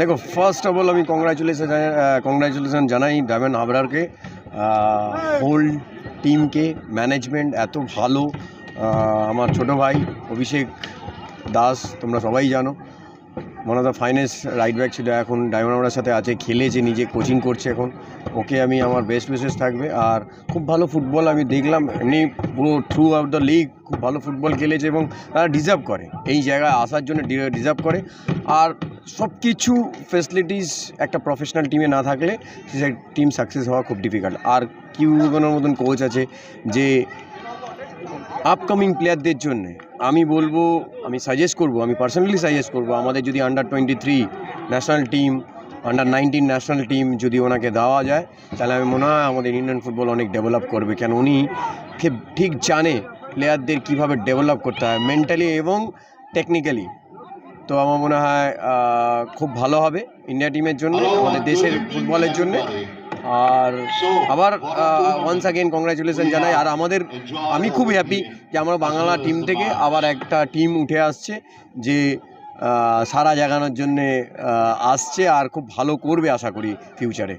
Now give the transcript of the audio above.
দেখো first of all আমি congratulation congratulation জানাই ডায়মন্ড হাবরারকে হোল টিমকে ম্যানেজমেন্ট এত ভালো। আমার ছোট ভাই, অভিষেক দাস, তোমরা সবাই জানো। One of the finest right back ছিল এখন ডায়মন্ড হাবরার সাথে আছে, খেলেছে, নিজে কোচিং করছে এখন। ওকে আমি আমার বেস্ট উইশেস থাকবে। আর খুব ভালো ফুটবল আমি দেখলাম, এমনি পুরো থ্রু আউট দ্য লিগ খুব ভালো ফুটবল খেলেছে এবং তারা ডিজার্ভ করে। এই জায়গায় আসার জন্য ডিজার্ভ করে। আর সব কিছু ফেসিলিটিস একটা প্রফেশনাল টিমে না থাকলে সে টিম সাকসেস হওয়া খুব ডিফিকাল্ট আর কিউগোনোর মতন কোচ আছে যে আপকামিং প্লেয়ারদের জন্য আমি বলব, আমি সাজেস্ট করব, আমি পার্সোনালি সাজেস্ট করব, আমাদের যদি under twenty three national team under nineteen national team যদি ওনাকে দেওয়া যায়, তাহলে আমি মনে হয় আমাদের ইন্ডিয়ান ফুটবল অনেক ডেভেলপ করবে। কেন উনি ঠিক জানে প্লেয়ারদের কীভাবে ডেভেলপ করতে হয় মেন্টালি এবং টেকনিক্যালি তো আমার মনে হয় খুব ভালো হবে ইন্ডিয়া টিমের জন্য, আমাদের দেশের ফুটবলের জন্য। আর আবার ওয়ান্স আগেন কংগ্রাচুলেশন জানাই। আর আমাদের আমি খুব হ্যাপি যে আমার বাংলা টিম থেকে আবার একটা টিম উঠে আসছে যে সারা জাগানোর জন্যে আসছে আর খুব ভালো করবে আশা করি ফিউচারে